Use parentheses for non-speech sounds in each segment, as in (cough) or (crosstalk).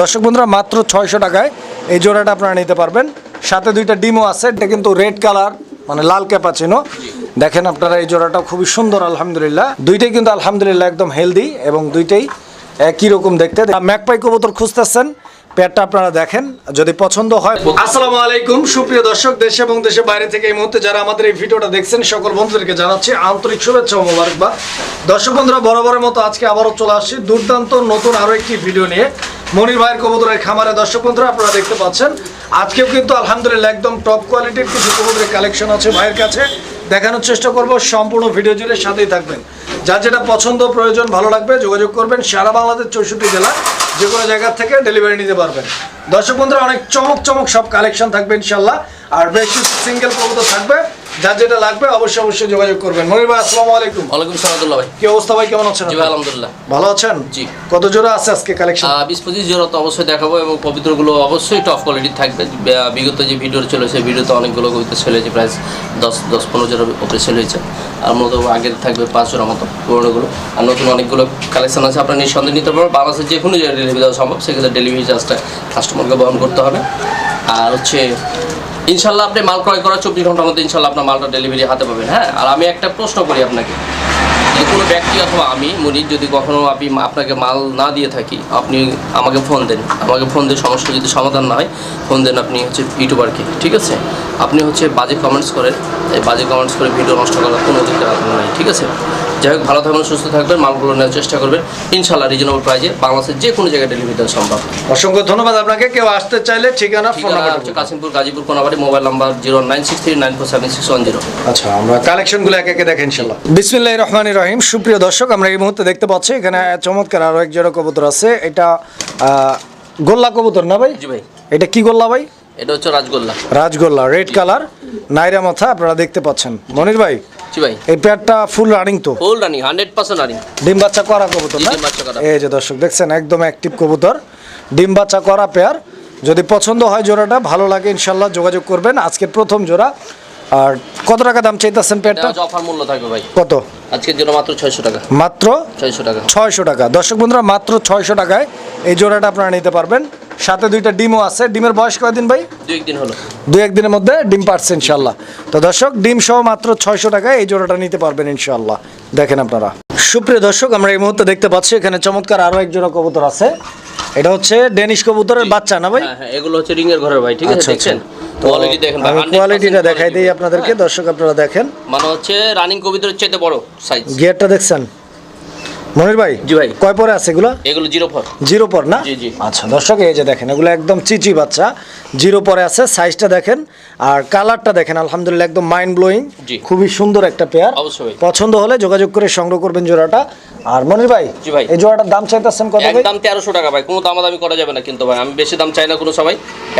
দর্শক বন্ধুরা, মাত্র ছয়শো টাকায় এই জোড়াটা আপনারা নিতে পারবেন। সাথে দুইটা ডিমও আছে, এটা কিন্তু রেড কালার মানে লাল ক্যাপাচিনো। দেখেন আপনারা এই জোড়াটা খুবই সুন্দর, আলহামদুলিল্লাহ। দুইটাই কিন্তু আলহামদুলিল্লাহ একদম হেলদি এবং দুইটাই একই রকম দেখতে। ম্যাকপাই কবুতর খুঁজতেছেন, পেয়ারটা আপনারা দেখেন, যদি পছন্দ হয়। আসসালামু আলাইকুম, সুপ্রিয় দর্শক, দেশ এবং দেশের বাইরে থেকে এই মুহূর্তে যারা আমাদের এই ভিডিওটা দেখছেন, সকল বন্ধুদেরকে জানাচ্ছি আন্তরিক শুভেচ্ছা ও মোবারকবাদ। দর্শক বন্ধুরা, বরাবরের মতো আজকে আবারও চলে আসছি। দুর্দান্ত নতুন আরও একটি ভিডিও নিয়ে। মনির ভাইয়ের কবুতরের খামারে। দর্শক বন্ধুরা, আপনারা দেখতে পাচ্ছেন, আজকেও কিন্তু আলহামদুলিল্লাহ একদম টপ কোয়ালিটির কিছু কবুতরের কালেকশন আছে ভাইয়ের কাছে। দেখানোর চেষ্টা করব, সম্পূর্ণ ভিডিও জুড়ে সাথেই থাকবেন। যার যেটা পছন্দ, প্রয়োজন, ভালো লাগবে, যোগাযোগ করবেন সারা বাংলাদেশ চৌষট্টি জেলা, যে কোনো জায়গা থেকে ডেলিভারি নিতে পারবেন। দর্শক বন্ধুরা, অনেক চমক চমক সব কালেকশন থাকবে ইনশাল্লাহ আর বেশ সিঙ্গেল কবুতর থাকবে। যার যেটা লাগবে অবশ্যই অবশ্যই যোগাযোগ করবেন। মনির ভাই আসসালামু আলাইকুম। ওয়ালাইকুম সালামুল্লাহ ভাই। কি অবস্থা ভাই কেমন আছেন জি ভাই আলহামদুলিল্লাহ। ভালো আছেন? জি। কত জোড়া আছে আজকে কালেকশন আহ, বিশ পঁচিশ জোড়া তো অবশ্যই দেখাবো এবং পবিত্রগুলো অবশ্যই টপ কোয়ালিটির থাকবে। বিগত যে ভিডিও ছিল সেই ভিডিওতে অনেকগুলো কবিতা সেল হয়েছে প্রায় দশ দশ পনেরো জোড়ার উপরে সেল হয়েছে। আর মতো আগের থাকবে পাঁচ জোড়া মতো পুরোনোগুলো। আর নতুন অনেকগুলো কালেকশন আছে আপনার নিঃসন্দেহে নিতে পারবেন। বাংলাদেশের যে কোনো জায়গায় ডেলিভারি দেওয়া সম্ভব সেক্ষেত্রে ডেলিভারি চার্জটা কাস্টমারকে বহন করতে হবে। আর হচ্ছে ইনশাল্লাহ আপনি মাল ক্রয় করার চব্বিশ ঘণ্টার মধ্যে ইনশাল্লাহ আপনার মালটা ডেলিভারি হাতে পাবেন হ্যাঁ? আর আমি একটা প্রশ্ন করি আপনাকে। যে কোনো ব্যক্তি অথবা আমি, মনির, যদি কখনো আপনি আপনাকে মাল না দিয়ে থাকি, আপনি আমাকে ফোন দেন। আমাকে ফোন দিয়ে সমস্যা যদি সমাধান না হয় ফোন দেন আপনি হচ্ছে ইউটিউবারকে, ঠিক আছে? আপনি হচ্ছে বাজে কমেন্টস করেন। এই বাজে কমেন্টস করে ভিডিও নষ্ট করার কোনো অধিকার আপনার নাই, ঠিক আছে? যাই হোক ভালো থাকবেন সুস্থ থাকবেন মালগুলো নেওয়ার চেষ্টা করবেন। ইনশাল্লাহ রিজনেবল প্রাইজে বাংলাদেশের যে কোনো জায়গায় ডেলিভারি দেওয়া সম্ভব। অসংখ্য ধন্যবাদ আপনাকে। কেউ আসতে চাইলে ঠিকানা ফোন নাম্বার হচ্ছে Kashimpur Gazipur Konabari mobile number zero nine six three nine four seven six one zero. আচ্ছা আমরা কালেকশনগুলো একে একে দেখেন ইনশাল্লাহ বিসমিল্লাহির রহমানির রহিম। সুপ্রিয় দর্শক আমরা এই মুহূর্তে দেখতে পাচ্ছি এখানে চমৎকার আরও এক জোড়া কবুতর আছে। এটা গোল্লা কবুতর না ভাই? জি ভাই। এটা কি গোল্লা ভাই? এটা হচ্ছে রাজগোল্লা। রাজগোল্লা রেড কালার নাইরা মাথা আপনারা দেখতে পাচ্ছেন। মনির ভাই জি ভাই। এই পেয়ারটা ফুল রানিং তো? Full running hundred percent running ডিম বাচ্চা করা কবুতর জি, না? ডিম বাচ্চা করা। এই যে দর্শক দেখছেন একদম অ্যাক্টিভ কবুতর। ডিম বাচ্চা করা পেয়ার যদি পছন্দ হয় জোড়াটা ভালো লাগে ইনশাল্লাহ যোগাযোগ করবেন। আজকের প্রথম জোড়া আর কত টাকা দাম চাইতেছেন পেয়ারটা? অফার মূল্য থাকবে ভাই। কত? আজকের জন্য মাত্র ছয়শো টাকা। মাত্র? ছয়শো টাকা। ছয়শো টাকা। দর্শক বন্ধুরা মাত্র ছয়শো টাকায় এই জোড়াটা আপনারা নিতে পারবেন। সাথে দুইটা ডিমও আছে। ডিমের বয়স কয়দিন ভাই? দু একদিন হলো। দু একদিনের মধ্যে ডিম পাচ্ছে ইনশাল্লাহ তো দর্শক ডিম সহ মাত্র ছয়শো টাকায় এই জোড়াটা নিতে পারবেন ইনশাল্লাহ দেখেন আপনারা। সুপ্রিয় দর্শক আমরা এই মুহূর্তে দেখতে পাচ্ছি এখানে চমৎকার আরও এক জোড়া কবুতর আছে। এটা হচ্ছে ডেনিশ কবুতরের বাচ্চা না ভাই? হ্যাঁ হ্যাঁ এগুলো হচ্ছে রিং এর ঘরের ভাই ঠিক আছে আচ্ছা, আচ্ছা। দেখছেন? কোয়ালিটি দেখেন ভাই, আমি 100% কোয়ালিটিটা দেখাই। দিই আপনাদেরকে দর্শক আপনারা দেখেন। মানে হচ্ছে রানিং কবিতার চাইতে বড় সাইজ গিয়ারটা দেখছেন? মনির ভাই জি ভাই। কয় পরে আছে এগুলা? এগুলো জিরো ফর জিরো পর না? জি, জি। আচ্ছা দর্শক এই যে দেখেন এগুলো একদম চিচি বাচ্চা। জিরো পরে আছে সাইজটা দেখেন আর কালারটা দেখেন আলহামদুলিল্লাহ একদম মাইন্ড ব্লোয়িং খুবই সুন্দর একটা পেয়ার অবশ্যই পছন্দ হলে যোগাযোগ করে সংগ্রহ করবেন জোড়াটা। আর মনির ভাই জি ভাই। এই জোড়াটার দাম চাইতেছেন কত ভাই? একদম তেরোশো টাকা ভাই কোনো দামাদামি করা যাবে না কিন্তু ভাই আমি বেশি দাম চাই না কোনো সবাই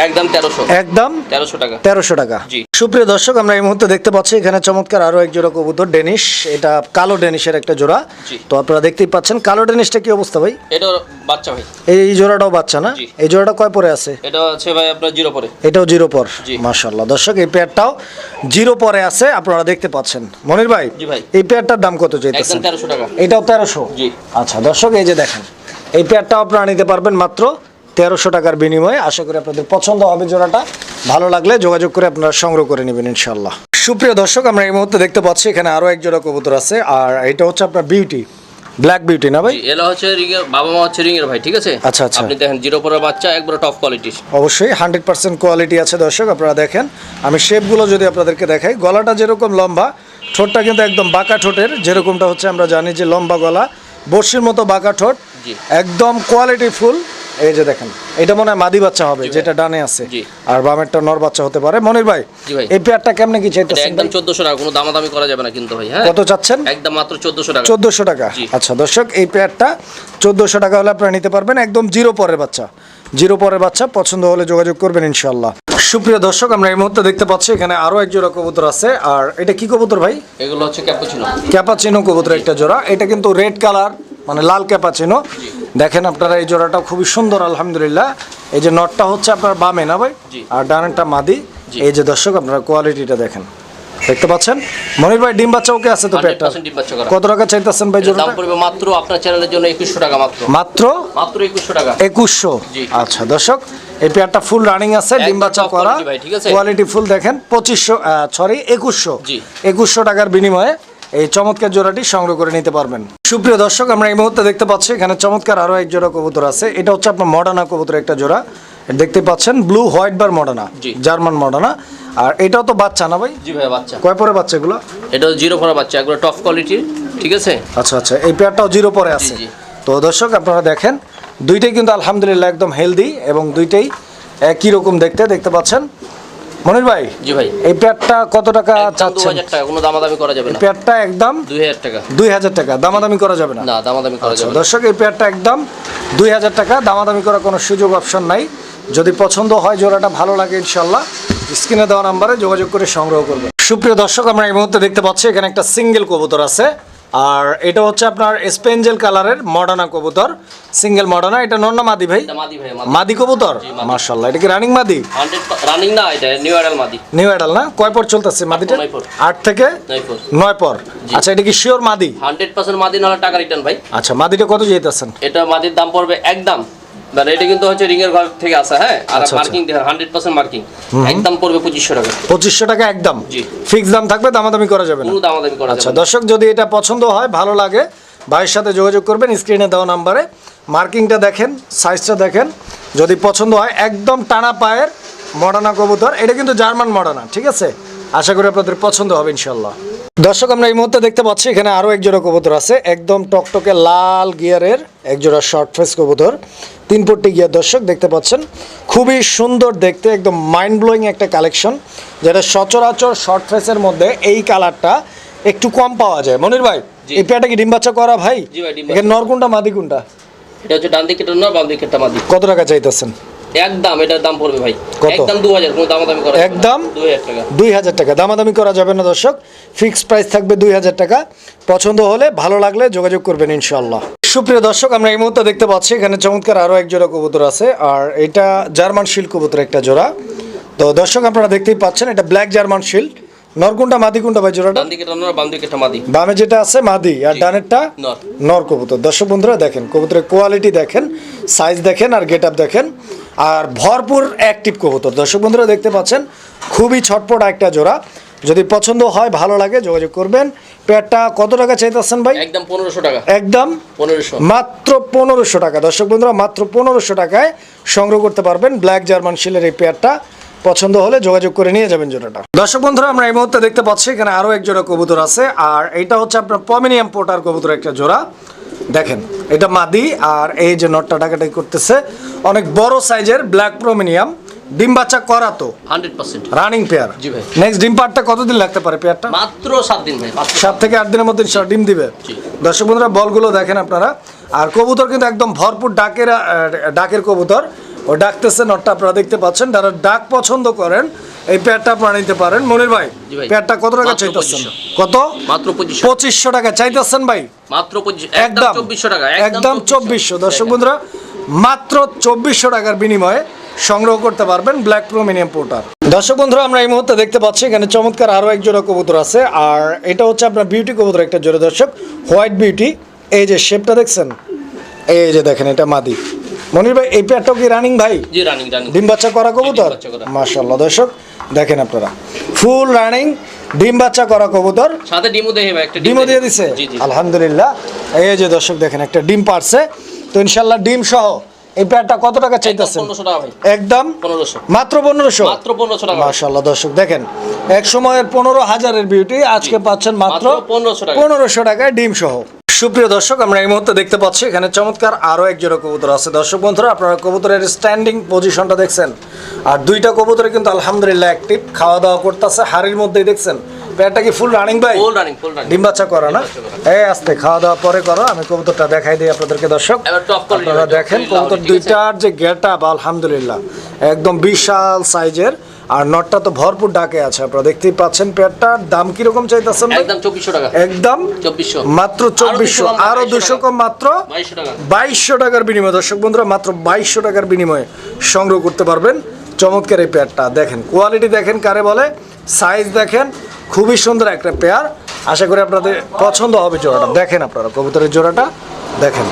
একদম তেরোশো। একদম তেরোশো টাকা। তেরোশো টাকা। জি। সুপ্রিয় দর্শক আমরা এই মুহূর্তে দেখতে পাচ্ছি এখানে চমৎকার আরও এক জোড়া কবুতর ডেনিশ এটা কালো ডেনিশের একটা জোড়া। তো আপনারা দেখতেই পাচ্ছেন। কালো ডেনিশটা কি অবস্থা ভাই? এটা বাচ্চা ভাই। এই জোড়াটাও বাচ্চা না? এই জোড়াটা কয় পরে আছে? এটা আছে ভাই আপনার জিরো পরে। এটাও জিরো পর। জি। মাশাল্লাহ দর্শক এই পেয়ারটাও জিরো পরে আছে আপনারা দেখতে পাচ্ছেন। মনির ভাই জি ভাই। এই পেয়ারটার দাম কত চাইতেছেন? তেরোশো টাকা। এটাও তেরোশো? জি। আচ্ছা দর্শক এই যে দেখেন এই পেয়ারটাও আপনারা নিতে পারবেন মাত্র তেরোশো টাকার বিনিময়ে। আশা করি আপনাদের পছন্দ হবে জোড়াটা। ভালো লাগলে যোগাযোগ করে আপনারা সংগ্রহ করে নেবেন ইনশাল্লাহ সুপ্রিয় দর্শক আমরা এই মুহূর্তে দেখতে পাচ্ছি এখানে আরও এক জোড়া কবুতর আছে আর এটা হচ্ছে আপনার বিউটি। ব্ল্যাক বিউটি না ভাই? এলো হচ্ছে রিং এর বাবা মা হচ্ছে রিং এর ভাই ঠিক আছে? আচ্ছা, আচ্ছা। আপনি দেখেন জিরো পরের বাচ্চা একবারে টপ কোয়ালিটি অবশ্যই হান্ড্রেড পার্সেন্ট কোয়ালিটি আছে দর্শক আপনারা দেখেন। আমি শেপগুলো যদি আপনাদেরকে দেখাই গলাটা যেরকম লম্বা ঠোঁটটা কিন্তু একদম বাঁকা ঠোঁটের যেরকমটা হচ্ছে আমরা জানি যে লম্বা গলা বর্ষির মতো বাঁকা ঠোঁট জি। একদম কোয়ালিটি ফুল এই যে দেখেন এটা মনে হয় মাদি বাচ্চা হবে যেটা ডানে আছে। আর বামেরটা নর বাচ্চা হতে পারে। মনির ভাই এই পেয়ারটা কেমনে কি চাইতেছেন একদম টাকা কোনো দামাদামি করা যাবে না কিন্তু ভাই হ্যাঁ? কত চাচ্ছেন? একদম মাত্র টাকা। টাকা। আচ্ছা দর্শক এই পেয়ারটা টাকা হলে আপনারা নিতে পারবেন। একদম জিরো পরের বাচ্চা। জিরো পরের বাচ্চা পছন্দ হলে যোগাযোগ করবেন ইনশাল্লাহ সুপ্রিয় দর্শক আমরা এই মুহূর্তে দেখতে পাচ্ছি এখানে আরও এক জোড়া কবুতর আছে। আর এটা কি কবুতর ভাই? এগুলো হচ্ছে ক্যাপুচিনো। ক্যাপাচিনো কবুতর একটা জোড়া। এটা কিন্তু রেড কালার মানে লাল ক্যাপাচিনো। দেখেন আপনারা এই জোড়াটা খুবই সুন্দর আলহামদুলিল্লাহ। এই যে নটটা হচ্ছে আপনার বামে না ভাই? আর ডানেরটা মাদি। এই যে দর্শক আপনারা কোয়ালিটিটা দেখেন। দেখতে পাচ্ছেন? মনির ভাই ডিম বাচ্চা ওকে আছে তো পেটটা? কত টাকা চাইতেছেন ভাই এর দাম পড়বে মাত্র আপনার চ্যানেলের জন্য একুশশো টাকা মাত্র। মাত্র? মাত্র একুশশো টাকা। একুশশো? জি। আচ্ছা দর্শক এই পেয়ারটা ফুল রানিং আছে ডিম বাচ্চা করা? কোয়ালিটি ফুল দেখেন পঁচিশশো সরি একুশশো। জি। একুশশো টাকার বিনিময়ে এই চমৎকার জোড়াটি সংগ্রহ করে নিতে পারবেন। সুপ্রিয় দর্শক আমরা এই মুহূর্তে দেখতে পাচ্ছি এখানে চমৎকার আরও এক জোড়া কবুতর আছে। এটা হচ্ছে আপনার মডার্না কবুতর একটা জোড়া। দেখতে পাচ্ছেন blue white bar Modena German Modena আর এটাও তো বাচ্চা না ভাই? জি ভাই বাচ্চা। কয় পরে বাচ্চা এগুলো এটা জিরো পরে বাচ্চা একবার টপ কোয়ালিটির ঠিক আছে? আচ্ছা আচ্ছা এই পেয়ারটাও জিরো পরে আছে। তো দর্শক আপনারা দেখেন দুইটাই কিন্তু আলহামদুলিল্লাহ একদম হেলদি এবং দুইটাই একই রকম দেখতে দেখতে পাচ্ছেন। মনির ভাই জি ভাই। এই পেয়ারটা কত টাকা চাচ্ছেন? হাজার টাকা কোনো দামাদামি করা যাবে না। পেয়ারটা একদম দুই হাজার টাকা। দুই হাজার টাকা দামাদামি করা যাবে না। না দামাদামি করা আচ্ছা যাবে না। দর্শক এই পেয়ারটা একদম দুই হাজার টাকা দামাদামি করার কোনো সুযোগ অপশন নাই। যদি পছন্দ হয় জোড়াটা ভালো লাগে ইনশাআল্লাহ। স্ক্রিনে দেওয়া নাম্বারে যোগাযোগ করে সংগ্রহ করবে সুপ্রিয় দর্শক আমরা এই মুহূর্তে দেখতে পাচ্ছি এখানে একটা সিঙ্গেল কবুতর আছে। আর এটা হচ্ছে আপনার স্পেঞ্জেল কালারের মডানা কবুতর সিঙ্গেল মডানা এটা নন্না মাদি ভাই? মাদি ভাই মাদি। কবুতর। মার্শাল্লাহ এটা কি রানিং মাদি? রানিং না এটা নিউ অ্যাডাল মাদি। নিউ অ্যাডাল না? কয় পর চলতেছে মাদিটা? আট থেকে নয় নয় পর। আচ্ছা এটা কি শিওর মাদি? হান্ড্রেড পার্সেন্ট মাদি নাহলে টাকা রিটার্ন ভাই। আচ্ছা মাদিটা কত যেতেছেন? এটা মাদির দাম পড়বে একদম মানে এটা কিন্তু হচ্ছে রিং এর ঘর থেকে আসা হ্যাঁ? আর মার্কিং হান্ড্রেড পার্সেন্ট মার্কিং একদম পড়বে পঁচিশশো টাকা। পঁচিশশো টাকা একদম। ফিক্স দাম থাকবে দামাদামি করা যাবে না। দামাদামি করা আচ্ছা দর্শক যদি এটা পছন্দ হয় ভালো লাগে ভাইয়ের সাথে যোগাযোগ করবেন স্ক্রিনে দেওয়া নাম্বারে মার্কিংটা দেখেন সাইজটা দেখেন। যদি পছন্দ হয় একদম টানা পায়ের মডার্না কবুতর। এটা কিন্তু জার্মান মডার্না ঠিক আছে? আশা করি আপনাদের পছন্দ হবে ইনশাল্লাহ দর্শক আমরা এই মুহূর্তে দেখতে পাচ্ছি এখানে আরও একজোড়া কবুতর আছে একদম টকটকে লাল গিয়ারের একজোড়া শর্ট ফেস কবুতর। তিন পট্টি গিয়ার দর্শক দেখতে পাচ্ছেন খুবই সুন্দর দেখতে একদম মাইন্ড ব্লোয়িং একটা কালেকশন যেটা সচরাচর শর্ট ফেসের মধ্যে এই কালারটা একটু কম পাওয়া যায়। মনির ভাই। এই পেয়ারটা কি ডিম বাচ্চা করা ভাই? এখানে নর কোনটা মাদি কোনটা এটা হচ্ছে ডান দিকেটা না বাম দিকেরটা মাদি। কত টাকা চাইতেছেন? একদম এটার দাম পড়বে ভাই। একদম দু হাজার কোনো দামাদামি করা। একদম? দুই হাজার টাকা। দুই হাজার টাকা। দামাদামি করা যাবে না দর্শক। ফিক্সড প্রাইস থাকবে দুই হাজার টাকা। পছন্দ হলে ভালো লাগলে যোগাযোগ করবেন ইনশাল্লাহ সুপ্রিয় দর্শক আমরা এই মুহূর্তে দেখতে পাচ্ছি এখানে চমৎকার আরও এক জোড়া কবুতর আছে। আর এটা জার্মান শিল্ড কবুতর একটা জোড়া। তো দর্শক আপনারা দেখতেই পাচ্ছেন এটা ব্ল্যাক জার্মান শিল্ড। নরকুন্ডা মাদিকুন্ডা ভাই জোড়াটা? ডান দিকেটা বাম মাদি। যেটা আছে মাদি। আর ডানেরটা নর। নর কবুতর। দর্শক বন্ধুরা দেখেন কবুতরের কোয়ালিটি দেখেন সাইজ দেখেন আর গেট আপ দেখেন। আর ভরপুর অ্যাক্টিভ কবুতর। দর্শক বন্ধুরা দেখতে পাচ্ছেন খুবই ছটপট একটা জোড়া। যদি পছন্দ হয় ভালো লাগে যোগাযোগ করবেন। পেয়ারটা কত টাকা চাইতেছেন ভাই? একদম পনেরোশো টাকা। একদম? পনেরোশো। মাত্র পনেরোশো টাকা। দর্শক বন্ধুরা মাত্র পনেরোশো টাকায় সংগ্রহ করতে পারবেন ব্ল্যাক জার্মান শিলের এই পেয়ারটা পছন্দ হলে যোগাযোগ করে নিয়ে যাবেন জোড়াটা। দর্শক বন্ধুরা আমরা এই মুহূর্তে দেখতে পাচ্ছি এখানে আরও এক জোড়া কবুতর আছে। আর এটা হচ্ছে আপনার পমিনিয়াম পোটার কবুতর একটা জোড়া। দেখেন এটা মাদি আর এই যে নটটা টাকাটাই করতেছে অনেক বড় সাইজের ব্ল্যাক প্রোমিনিয়াম ডিম বাচ্চা করা তো? Hundred percent. রানিং পেয়ার জি ভাই। নেক্সট ডিম পারটা কতদিন লাগতে পারে পেয়ারটা? মাত্র সাত দিন ভাই মাত্র সাত থেকে আট দিনের মধ্যে ইনশাল্লাহ ডিম দিবে। জি। দর্শক বন্ধুরা বলগুলো দেখেন আপনারা। আর কবুতর কিন্তু একদম ভরপুর ডাকের ডাকের কবুতর। ও ডাকতেছে নটটা আপনারা দেখতে পাচ্ছেন। যারা ডাক পছন্দ করেন এই প্যাডটা আপনারা নিতে পারেন। মনির ভাই প্যাডটা কত টাকা চাইতেছেন? কত? মাত্র পঁচিশশো। টাকা। চাইতেছেন ভাই? মাত্র একদম চব্বিশশো টাকা একদম চব্বিশশো। দর্শক বন্ধুরা মাত্র চব্বিশশো টাকার বিনিময়ে সংগ্রহ করতে পারবেন ব্ল্যাক প্রোমিনিয়াম পোর্টার দর্শক বন্ধুরা আমরা এই মুহূর্তে দেখতে পাচ্ছি এখানে চমৎকার আরও এক জোড়া কবুতর আছে। আর এটা হচ্ছে আপনার বিউটি কবুতর একটা জোড়া দর্শক। হোয়াইট বিউটি এই যে শেপটা দেখছেন? এই যে দেখেন এটা মাদি। মনির ভাই এই পেয়ারটাও কি রানিং ভাই? জি রানিং রানিং ডিম বাচ্চা করা কবুতর। মাশাল্লাহ দর্শক দেখেন আপনারা। ফুল রানিং ডিম বাচ্চা করা কবুতর। সাথে ডিমও দেখে ভাই একটা ডিমও দিয়ে। দিছে? জি জি আলহামদুলিল্লাহ। এই যে দর্শক দেখেন একটা ডিম পারছে। তো ইনশাল্লাহ ডিম সহ এই প্যাডটা কত টাকা চাইতেছেন? একদম? মাত্র পনেরোশো? মাত্র পনেরোশো টাকা। মাশাল্লাহ দর্শক দেখেন এক সময়ের পনেরো হাজারের বিউটি আজকে পাচ্ছেন মাত্র মাত্র 1500 টাকা। পনেরোশো টাকায় ডিম সহ। সুপ্রিয় দর্শক আমরা এই মুহূর্তে দেখতে পাচ্ছি এখানে চমৎকার আরও এক জোড়া কবুতর আছে। দর্শক বন্ধুরা আপনারা কবুতরের স্ট্যান্ডিং পজিশনটা দেখছেন। আর দুইটা কবুতরে কিন্তু আলহামদুলিল্লাহ অ্যাক্টিভ খাওয়া দাওয়া করতেছে হাড়ির মধ্যেই দেখছেন। প্যাডটা কি ফুল রানিং ভাই? ফুল রানিং ফুল রানিং ডিম বাচ্চা করা না? এই আস্তে খাওয়া দাওয়া পরে করো আমি কবুতরটা দেখাই দিই আপনাদেরকে দর্শক। আপনারা দেখেন কবুতর দুইটার যে গেট আপ আলহামদুলিল্লাহ একদম বিশাল সাইজের আর নটটা তো ভরপুর ডাকে আছে আপনারা দেখতেই পাচ্ছেন পেয়ারটার দাম কীরকম চাইতেছেন? একদম চব্বিশশো টাকা। একদম? চব্বিশশো। মাত্র চব্বিশশো। আরও দুশো কম মাত্র? বাইশশো টাকা। বাইশশো টাকার বিনিময়ে। দর্শক বন্ধুরা মাত্র বাইশশো টাকার বিনিময়ে সংগ্রহ করতে পারবেন চমৎকার এই প্যাডটা দেখেন কোয়ালিটি দেখেন কারে বলে সাইজ দেখেন খুবই সুন্দর একটা পেয়ার। আশা করি আপনাদের পছন্দ হবে জোড়াটা। দেখেন আপনারা কবুতরের জোড়াটা। দেখেন।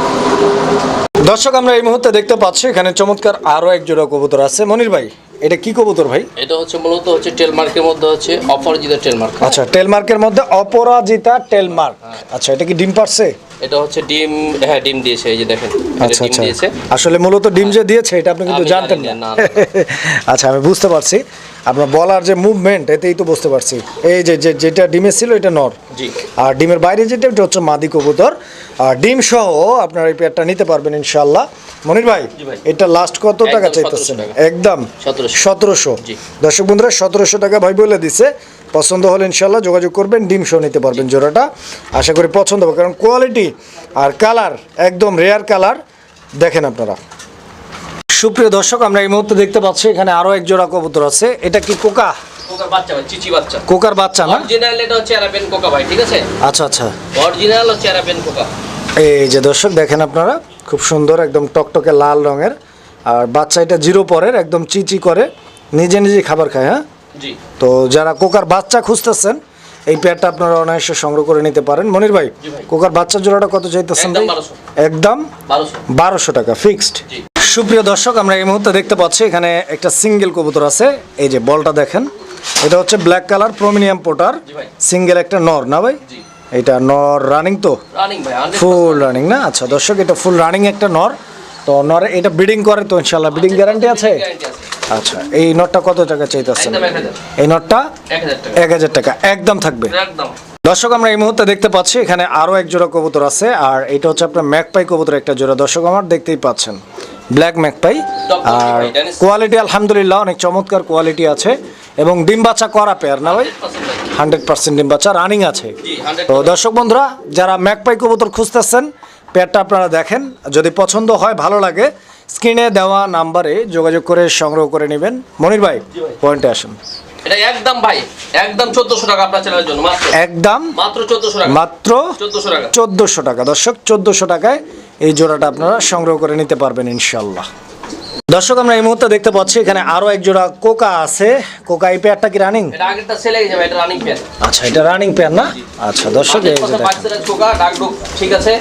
দর্শক আমরা এই মুহূর্তে দেখতে পাচ্ছি এখানে চমৎকার আরও এক জোড়া কবুতর আছে। মনির ভাই এটা কি কবুতর ভাই? এটা হচ্ছে মূলত হচ্ছে টেলমার্কের মধ্যে হচ্ছে অপরাজিতা টেলমার্ক। আচ্ছা টেলমার্কের মধ্যে অপরাজিতা টেলমার্ক। আচ্ছা এটা কি ডিম পারছে? এটা হচ্ছে ডিম হ্যাঁ ডিম দিয়েছে এই যে দেখেন আচ্ছা আচ্ছা। আসলে মূলত ডিম যে দিয়েছে এটা আপনি কিন্তু জানতেন না (laughs) আচ্ছা আমি বুঝতে পারছি। আপনার বলার যে মুভমেন্ট এতেই তো বুঝতে পারছি। এই যে যেটা ডিমে ছিল এটা নর। জি। আর ডিমের বাইরে যেটা ওটা হচ্ছে মাদি কবুতর। আর ডিম সহ আপনার এই পেয়ারটা নিতে পারবেন ইনশাল্লাহ মনির ভাই এটা লাস্ট কত টাকা 1700 চাইতেছেন একদম। 1700 সতেরোশো। দর্শক বন্ধুরা সতেরোশো টাকা ভাই বলে দিছে। পছন্দ হলে ইনশাল্লাহ যোগাযোগ করবেন ডিম শো নিতে পারবেন জোড়াটা। আশা করি পছন্দ হবে কারণ কোয়ালিটি আর কালার একদম রেয়ার কালার দেখেন আপনারা। সুপ্রিয় দর্শক আমরা এই মুহূর্তে দেখতে পাচ্ছি এখানে আরও এক জোড়া কবুতর আছে। এটা কি কোকা? কোকার বাচ্চা না? অরিজিনাল এটা হচ্ছে অ্যারাবিয়ান কোকা ভাই ঠিক আছে? আচ্ছা আচ্ছা। অরিজিনাল হচ্ছে অ্যারাবিয়ান কোকা। এই যে দর্শক দেখেন আপনারা খুব সুন্দর একদম টকটকে লাল রঙের। আর বাচ্চা এটা জিরো পরের একদম চিচি করে নিজে নিজে খাবার খায় হ্যাঁ? তো যারা কোকার বাচ্চা খুঁজতেছেন এই পেয়ারটা আপনারা অনায়াসে সংগ্রহ করে নিতে পারেন। মনির ভাই কোকার বাচ্চার জোড়াটা কত চাইতেছেন একদম ভাই? একদম? বারোশো। টাকা ফিক্সড সুপ্রিয় দর্শক আমরা এই মুহূর্তে দেখতে পাচ্ছি এখানে একটা সিঙ্গেল কবুতর আছে। এই যে বলটা দেখেন এটা হচ্ছে ব্ল্যাক কালার প্রমিনিয়াম পোটার সিঙ্গেল একটা নর না ভাই? এটা নর রানিং তো? রানিং ভাই 100% ফুল রানিং না? আচ্ছা দর্শক এটা ফুল রানিং একটা নর। তো নর এটা ব্রিডিং করে তো ইনশাল্লাহ ব্রিডিং গ্যারান্টি আছে। আচ্ছা এই নটটা কত টাকা চাইতেছেন? একদম 1000 এই নটটা? 1000 টাকা। এক হাজার টাকা একদম থাকবে। একদম। দর্শক আমরা এই মুহূর্তে দেখতে পাচ্ছি এখানে আরও এক জোড়া কবুতর আছে আর এটা হচ্ছে আপনার ম্যাকপাই কবুতর একটা জোড়া। দর্শক আমার দেখতেই পাচ্ছেন ব্ল্যাক ম্যাকপাই। আর কোয়ালিটি আলহামদুলিল্লাহ অনেক চমৎকার কোয়ালিটি আছে। এবং ডিম বাচ্চা করা পেয়ার না ভাই? 100% হান্ড্রেড পার্সেন্ট ডিম বাচ্চা রানিং আছে। তো দর্শক বন্ধুরা যারা ম্যাকপাই কবুতর খুঁজতেছেন পেয়ারটা আপনারা দেখেন। যদি পছন্দ হয় ভালো লাগে স্ক্রিনে দেওয়া নাম্বারে যোগাযোগ করে সংগ্রহ করে নেবেন। মনির ভাই পয়েন্টে আসুন। এটা একদম ভাই একদম 1400 টাকা আপনার চ্যানেলের জন্য মাত্র। একদম মাত্র 1400 টাকা। মাত্র 1400 টাকা। চোদ্দোশো টাকা। দর্শক চোদ্দোশো টাকায় এই জোড়াটা আপনারা সংগ্রহ করে নিতে পারবেন ইনশাল্লাহ দর্শক আমরা এই মুহূর্তে দেখতে পাচ্ছি এখানে আরও এক জোড়া কোকা আছে। কোকা এই পেয়ারটা কি রানিং এটা আগেরটা সেলে গেছে এটা রানিং আচ্ছা এটা রানিং পেয়ার না? আচ্ছা দর্শক এই যে ডাক ডুক ঠিক আছে?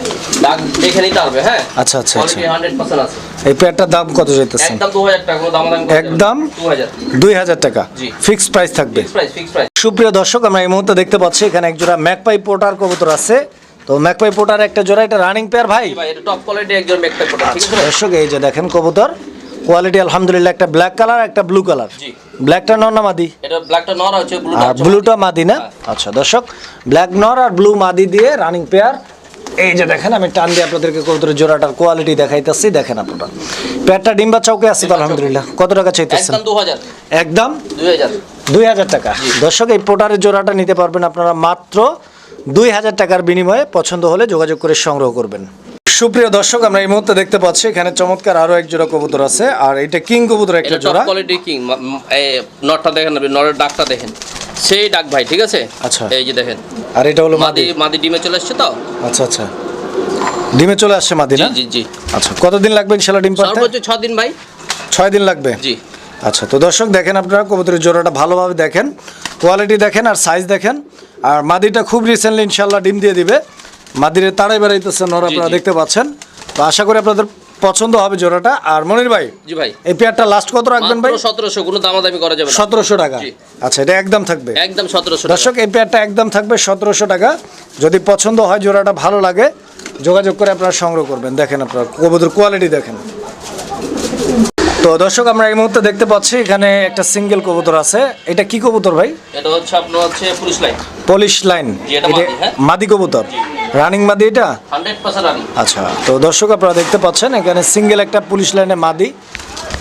ডাক দেখে নিতে পারবে হ্যাঁ? আচ্ছা আচ্ছা আচ্ছা। কোয়ালিটি 100% আছে। এই পেয়ারটার দাম কত চাইতেছেন একদম 2000 টাকা কোনো যাবে না। একদম? 2000 দুই হাজার টাকা। জি। ফিক্সড প্রাইস থাকবে। ফিক্স প্রাইস ফিক্স প্রাইস সুপ্রিয় দর্শক আমরা এই মুহূর্তে দেখতে পাচ্ছি এখানে এক জোড়া ম্যাকপাই পোটার কবুতর আছে। তো ম্যাকপাই পোটার একটা জোড়া এটা রানিং পেয়ার ভাই? ভাই এটা টপ কোয়ালিটি একজন কোটা ঠিক আচ্ছা আছে? দর্শক এই যে দেখেন কবুতর। কোয়ালিটি আলহামদুলিল্লাহ একটা ব্ল্যাক কালার একটা ব্লু কালার। ব্ল্যাকটা নর না মাদি? এটা ব্ল্যাকটা নর আছে ব্লুটা আর ব্লুটা মাদি। না? আচ্ছা দর্শক ব্ল্যাক নর আর ব্লু মাদি দিয়ে রানিং পেয়ার এই যে দেখেন আমি টান দিয়ে আপনাদেরকে কবুতরের জোড়াটার কোয়ালিটি দেখাইতেছি। দেখেন আপনারা। পেয়ারটা ডিম্বা চৌকে আছে তো আলহামদুলিল্লাহ। কত টাকা চাইতেছেন? একদম 2000 একদম? 2000 দুই হাজার টাকা দর্শক এই পোটারের জোড়াটা নিতে পারবেন আপনারা মাত্র দুই হাজার টাকার বিনিময়ে। পছন্দ হলে যোগাযোগ করে সংগ্রহ করবেন। সুপ্রিয় দর্শক আমরা এই মুহূর্তে দেখতে পাচ্ছি এখানে চমৎকার আরও এক জোড়া কবুতর আছে আর এটা কিং কবুতর একটা জোড়া। কোয়ালিটি কিং নটটা দেখেন আপনি নরের ডাকটা দেখেন। সেই ডাক ভাই ঠিক আছে? আচ্ছা। এই যে দেখেন। আর এটা হলো মাদি। মাদি ডিমে চলে আসছে তো? আচ্ছা আচ্ছা। ডিমে চলে আসছে মাদি জি না? জি জি আচ্ছা কতদিন লাগবে ইনশাল্লাহ ডিম পারতে সর্বোচ্চ 6 দিন ভাই। ছয় দিন লাগবে? জি। আচ্ছা তো দর্শক দেখেন আপনারা কবুতরের জোড়াটা ভালোভাবে দেখেন। কোয়ালিটি দেখেন আর সাইজ দেখেন। আর মাদিটা খুব রিসেন্টলি ইনশাল্লাহ ডিম দিয়ে দিবে। মাদিরে তাড়াই বেড়াইতেছেন ওরা আপনারা দেখতে পাচ্ছেন। তো আশা করি আপনাদের পছন্দ হবে জোড়াটা। আর মনির ভাই জি ভাই। এই পেয়ারটা লাস্ট কত রাখবেন ভাই? মাত্র 1700 কোনো দামাদামি করা যাবে না। সতেরোশো টাকা। জি। আচ্ছা এটা একদম থাকবে। একদম 1700 টাকা। দর্শক এই পেয়ারটা একদম থাকবে সতেরোশো টাকা। যদি পছন্দ হয় জোড়াটা ভালো লাগে যোগাযোগ করে আপনারা সংগ্রহ করবেন। দেখেন আপনারা কবুতর কোয়ালিটি দেখেন। তো দর্শক আমরা এই মুহূর্তে দেখতে পাচ্ছি এখানে একটা সিঙ্গেল কবুতর আছে। এটা কি কবুতর ভাই? এটা হচ্ছে আপনার হচ্ছে পুলিশ লাইন পলিশ লাইন মাদি। কবুতর। রানিং মাদি এটা? আচ্ছা তো দর্শক আপনারা দেখতে পাচ্ছেন এখানে সিঙ্গেল একটা পুলিশ লাইনে মাদি।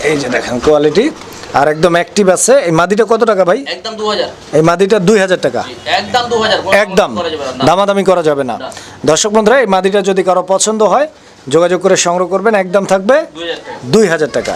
এই যে দেখেন কোয়ালিটি আর একদম অ্যাক্টিভ আছে। এই মাদিটা কত টাকা ভাই? একদম 2000 এই মাদিটা দুই হাজার টাকা। একদম 2000 কোনো একদম। দামাদামি করা যাবে না। দর্শক বন্ধুরা এই মাদিটা যদি কারও পছন্দ হয় যোগাযোগ করে সংগ্রহ করবেন। একদম থাকবে 2000 দুই হাজার টাকা।